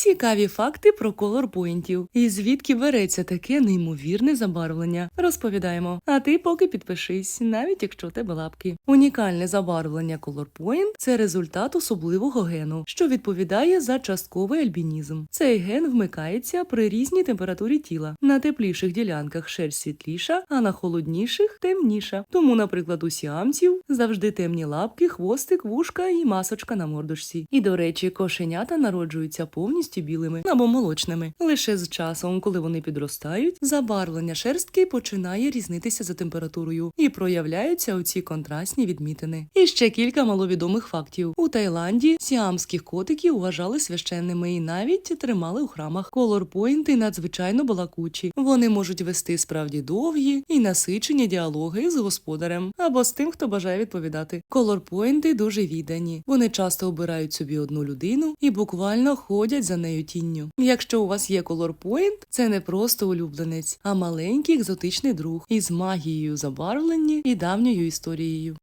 Цікаві факти про колорпойнтів. І звідки береться таке неймовірне забарвлення? Розповідаємо. А ти поки підпишись, навіть якщо тебе лапки. Унікальне забарвлення колорпойнт це результат особливого гену, що відповідає за частковий альбінізм. Цей ген вмикається при різній температурі тіла. На тепліших ділянках шерсть світліша, а на холодніших темніша. Тому, наприклад, у сіамців завжди темні лапки, хвостик, вушка і масочка на мордочці. І до речі, кошенята народжуються повністю білими або молочними. Лише з часом, коли вони підростають, забарвлення шерстки починає різнитися за температурою і проявляються оці контрастні відмітини. І ще кілька маловідомих фактів. У Таїланді сіамських котиків вважали священними і навіть тримали у храмах. Колорпойнти надзвичайно балакучі. Вони можуть вести справді довгі і насичені діалоги з господарем або з тим, хто бажає відповідати. Колорпойнти дуже віддані. Вони часто обирають собі одну людину і буквально ходять за нею тінню. Якщо у вас є колорпойнт, це не просто улюбленець, а маленький екзотичний друг із магією забарвлення і давньою історією.